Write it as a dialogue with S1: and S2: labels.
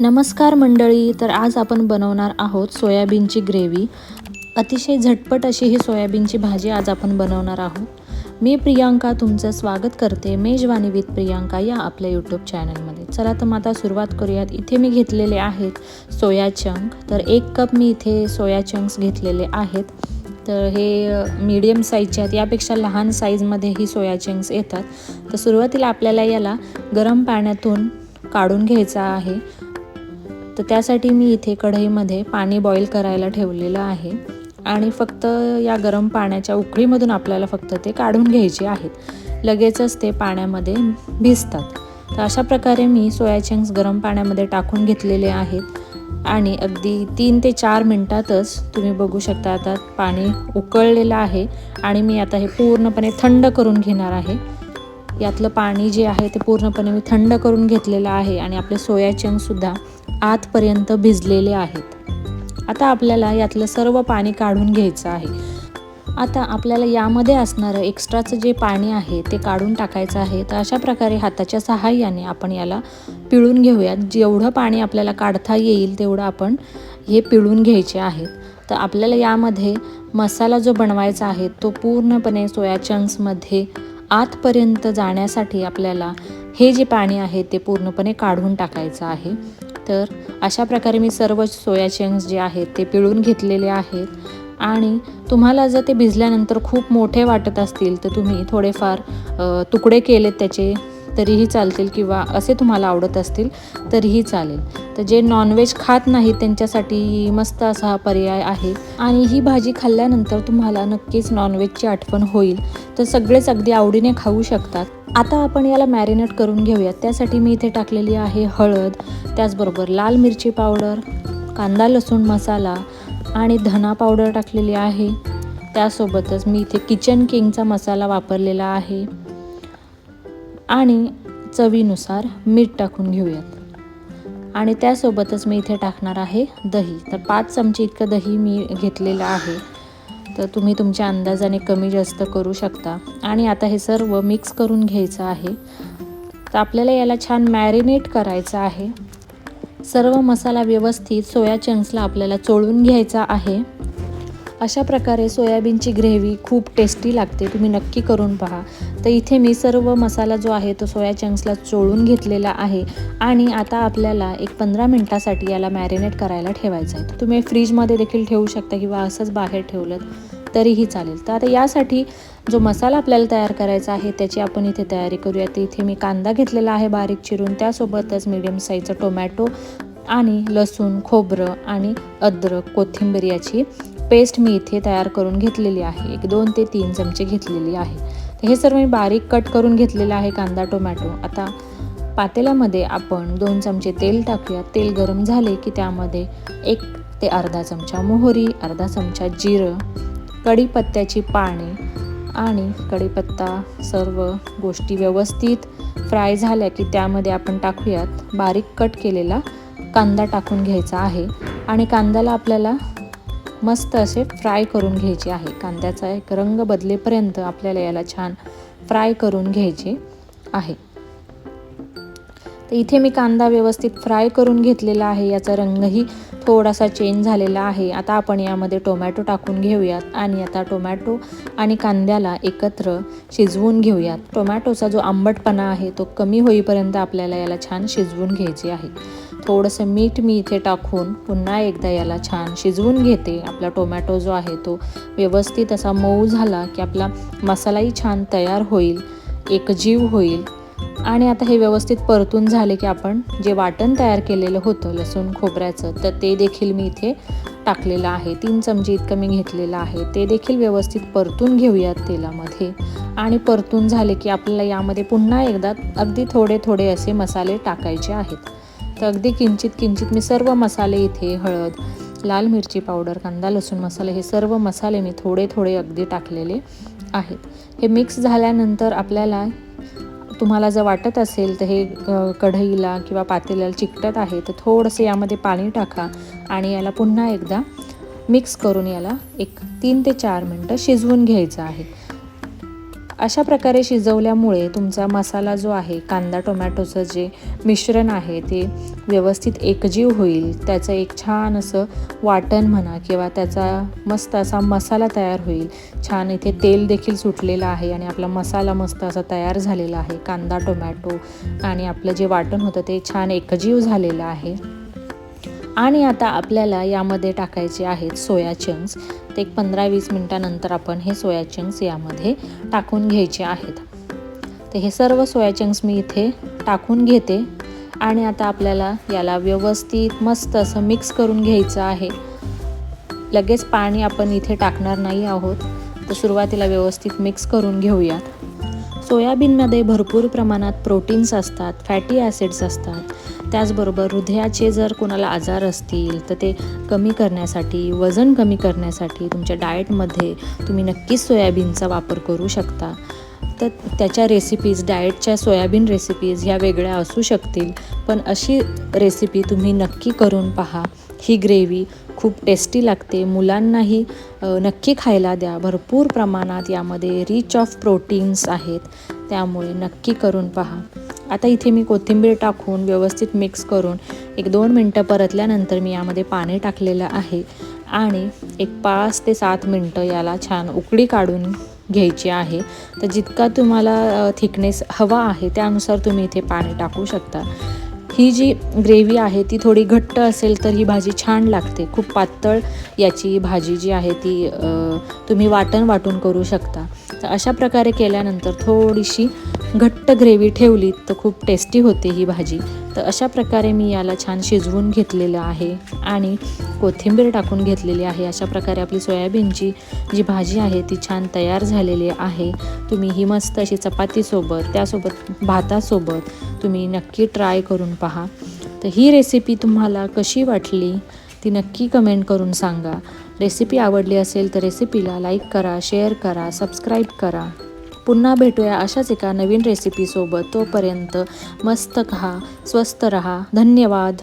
S1: नमस्कार मंडळी तर आज आपण बनवणार आहोत सोयाबीनची ग्रेव्ही. अतिशय झटपट अशी ही सोयाबीनची भाजी आज आपण बनवणार आहोत. मी प्रियांका तुमचं स्वागत करते मेजवानी विथ प्रियांका या आपल्या यूट्यूब चॅनलमध्ये चला तर मग आता सुरुवात करूयात. इथे मी घेतलेले आहेत सोया चंक. तर एक कप मी इथे सोया चंक्स घेतलेले आहेत. तर हे मीडियम साईजचे आहेत. यापेक्षा लहान साईजमध्ये ही सोया चंक्स येतात. तर सुरुवातीला आपल्याला याला गरम पाण्यातून काढून घ्यायचा आहे. तर त्यासाठी मी इथे कढईमध्ये पाणी बॉईल करायला ठेवलेलं आहे. आणि फक्त या गरम पाण्याच्या उकळीमधून आपल्याला फक्त ते काढून घ्यायचे आहेत. लगेचच ते पाण्यामध्ये भिजतात. तर अशा प्रकारे मी सोया चंक्स गरम पाण्यामध्ये टाकून घेतलेले आहेत. आणि अगदी तीन ते चार मिनटातच तुम्ही बघू शकता आता पाणी उकळलेलं आहे. आणि मी आता हे पूर्णपणे थंड करून घेणार आहे. यातलं पाणी जे आहे ते पूर्णपणे मी थंड करून घेतलेलं आहे आणि आपले सोया चंक्ससुद्धा आतपर्यंत भिजलेले आहेत. आता आपल्याला यातलं सर्व पाणी काढून घ्यायचं आहे. आता आपल्याला यामध्ये असणारं एक्स्ट्राचं जे पाणी आहे ते काढून टाकायचं आहे. तर अशा प्रकारे हाताच्या सहाय्याने आपण याला पिळून घेऊयात. जेवढं पाणी आपल्याला काढता येईल तेवढं आपण हे पिळून घ्यायचे आहेत. तर आपल्याला यामध्ये मसाला जो बनवायचा आहे तो पूर्णपणे सोया चंक्समध्ये आतपर्यंत जाण्यासाठी आपल्याला हे जे पाणी आहे ते पूर्णपणे काढून टाकायचं आहे. तर अशा प्रकारे मी सर्व सोया चंक्स जे आहेत ते पिळून घेतलेले आहेत. आणि तुम्हाला जर ते भिजल्यानंतर खूप मोठे वाटत असतील तर तुम्ही थोडेफार तुकडे केलेत त्याचे तरीही चालतील किंवा असे तुम्हाला आवडत असतील तरीही चालेल. तर जे नॉनव्हेज खात नाहीत त्यांच्यासाठी मस्त असा हा पर्याय आहे. आणि ही भाजी खाल्ल्यानंतर तुम्हाला नक्कीच नॉनव्हेजची आठवण होईल. तर सगळेच अगदी आवडीने खाऊ शकतात. आता आपण याला मॅरिनेट करून घेऊयात त्यासाठी मी इथे टाकलेली आहे हळद त्याचबरोबर लाल मिरची पावडर कांदा लसूण मसाला आणि धना पावडर टाकलेली आहे. त्यासोबतच मी इथे किचन किंगचा मसाला वापरलेला आहे. आणि चवीनुसार मीठ टाकून घेऊयात. आणि त्यासोबतच मी इथे टाकणार आहे दही. तर पाच चमचे इतकं दही मी घेतलेलं आहे. तर तुम्ही तुमच्या अंदाजाने कमी जास्त करू शकता. आणि आता हे सर्व मिक्स करून घ्यायचं आहे. तर आपल्याला याला छान मॅरिनेट करायचं आहे. सर्व मसाला व्यवस्थित सोया चंक्सला आपल्याला चोळून घ्यायचा आहे. अशा प्रकारे सोयाबीनची ग्रेव्ही खूप टेस्टी लागते तुम्ही नक्की करून पहा. तर इथे मी सर्व मसाला जो आहे तो सोया चंक्सला चोळून घेतलेला आहे आणि आता आपल्याला एक पंधरा मिनटासाठी याला मॅरिनेट करायला ठेवायचं आहे. तर तुम्ही फ्रीजमध्ये देखील ठेवू शकता किंवा असंच बाहेर ठेवलं तरीही चालेल. तर आता यासाठी जो मसाला आपल्याला तयार करायचा आहे त्याची आपण इथे तयारी करूया. तर इथे मी कांदा घेतलेला आहे बारीक चिरून. त्यासोबतच मिडियम साईजचं टोमॅटो आणि लसूण खोबरं आणि अद्रक कोथिंबीर याची पेस्ट मी इथे तयार करून घेतलेली आहे. एक दोन ते तीन चमचे घेतलेली आहे. तर हे सर्व मी बारीक कट करून घेतलेलं आहे कांदा टोमॅटो. आता पातेल्यामध्ये आपण दोन चमचे तेल टाकूया. तेल गरम झाले की त्यामध्ये एक ते अर्धा चमचा मोहरी अर्धा चमचा जिरं कढीपत्त्याची पाने आणि कढीपत्ता सर्व गोष्टी व्यवस्थित फ्राय झाल्या की त्यामध्ये आपण टाकूयात बारीक कट केलेला कांदा टाकून घ्यायचा आहे. आणि कांद्याला आपल्याला मस्त असे फ्राय करून घ्यायचे आहे. कांद्याचा एक रंग बदलेपर्यंत आपल्याला याला छान फ्राय करून घ्यायचे आहे. तर इथे मी कांदा व्यवस्थित फ्राय करून घेतलेला आहे. याचा रंगही थोडासा चेंज झालेला आहे. आता आपण यामध्ये टोमॅटो टाकून घेऊयात आणि आता टोमॅटो आणि कांद्याला एकत्र शिजवून घेऊयात. टोमॅटोचा जो आंबटपणा आहे तो कमी होईपर्यंत आपल्याला याला छान शिजवून घ्यायचे आहे. थोडंसं मीठ मी इथे टाकून पुन्हा एकदा याला छान शिजवून घेते. आपला टोमॅटो जो आहे तो व्यवस्थित असा मऊ झाला की आपला मसालाही छान तयार होईल एकजीव होईल. आणि आता हे व्यवस्थित परतून झाले की आपण जे वाटण तयार केलेलं होतं लसूण खोबऱ्याचं तर ते देखील मी इथे टाकलेलं आहे. तीन चमचे इतकं मी घेतलेलं आहे. ते देखील व्यवस्थित परतून घेऊयात तेलामध्ये. आणि परतून झाले की आपल्याला यामध्ये पुन्हा एकदा अगदी थोडे थोडे असे मसाले टाकायचे आहेत. तर अगदी किंचित किंचित मी सर्व मसाले इथे हळद लाल मिरची पावडर कांदा लसूण मसाले हे सर्व मसाले मी थोडे थोडे अगदी टाकलेले आहेत. हे मिक्स झाल्यानंतर आपल्याला तुम्हाला जर वाटत असेल तर हे कढईला किंवा पातेल्याला चिकटत आहे तर थोडंसं यामध्ये पाणी टाका आणि याला पुन्हा एकदा मिक्स करून याला एक तीन ते चार मिनटं शिजवून घ्यायचं आहे. अशा प्रकारे शिजवल्यामुळे तुमचा मसाला जो आहे कांदा टोमॅटोचं जे मिश्रण आहे ते व्यवस्थित एकजीव होईल. त्याचं एक छान असं वाटण म्हणा किंवा त्याचा मस्त असा मसाला तयार होईल. छान इथे तेल देखील सुटलेलं आहे आणि आपला मसाला मस्त असा तयार झालेला आहे. कांदा टोमॅटो आणि आपलं जे वाटण होतं ते छान एकजीव झालेलं आहे. आणि आता आपल्याला यामध्ये टाकायचे आहेत सोया चंक्स. एक पंधरा वीस मिनटानंतर आपण हे सोया चंक्स यामध्ये टाकून घ्यायचे आहेत. तर हे सर्व सोया चंक्स मी इथे टाकून घेते आणि आता आपल्याला याला व्यवस्थित मस्त असं मिक्स करून घ्यायचं आहे. लगेच पाणी आपण इथे टाकणार नाही आहोत. तर सुरुवातीला व्यवस्थित मिक्स करून घेऊयात. सोयाबीनमध्ये भरपूर प्रमाणात प्रोटीन्स असतात फॅटी ॲसिड्स असतात. त्याचबरोबर हृदयाचे जर कोणाला आजार असतील तर ते कमी करण्यासाठी वजन कमी करण्यासाठी तुमच्या डाएटमध्ये तुम्ही नक्कीच सोयाबीनचा वापर करू शकता. तर त्याच्या रेसिपीज डाएटच्या सोयाबीन रेसिपीज ह्या वेगळ्या असू शकतील पण अशी रेसिपी तुम्ही नक्की करून पहा. ही ग्रेव्ही खूप टेस्टी लागते. मुलांनाही नक्की खायला द्या. भरपूर प्रमाणात यामध्ये रिच ऑफ प्रोटीन्स आहेत. त्यामुळे नक्की करून पहा. आता इथे मी कोथिंबीर टाकून व्यवस्थित मिक्स करून एक दोन मिनटं परतल्यानंतर मी यामध्ये पाणी टाकलेलं आहे. आणि एक पाच ते सात मिनटं याला छान उकडी काढून घ्यायची आहे. तर जितका तुम्हाला थिकनेस हवा आहे त्यानुसार तुम्ही इथे पाणी टाकू शकता. ही जी ग्रेव्ही आहे ती थोडी घट्ट असेल तर ही भाजी छान लागते. खूप पातळ याची भाजी जी आहे ती तुम्ही वाटण वाटून करू शकता. तर अशा प्रकारे केल्यानंतर थोडीशी घट्ट ग्रेव्ही ठेवली तर खूप टेस्टी होते ही भाजी. तर अशा प्रकारे मी याला छान शिजवून घेतलेलं आहे आणि कोथिंबीर टाकून घेतलेली आहे. अशा प्रकारे आपली सोयाबीनची जी भाजी आहे ती छान तयार झालेली आहे. तुम्ही ही मस्त अशी चपातीसोबत त्यासोबत भातासोबत तुम्ही नक्की ट्राय करून पहा. तर ही रेसिपी तुम्हाला कशी वाटली ती नक्की कमेंट करून सांगा. रेसिपी आवडली असेल तर रेसिपीला लाईक करा शेअर करा सबस्क्राईब करा. पुन्हा भेटूया अशाच एका नवीन रेसिपीसोबत तोपर्यंत मस्त खा स्वस्त रहा. धन्यवाद.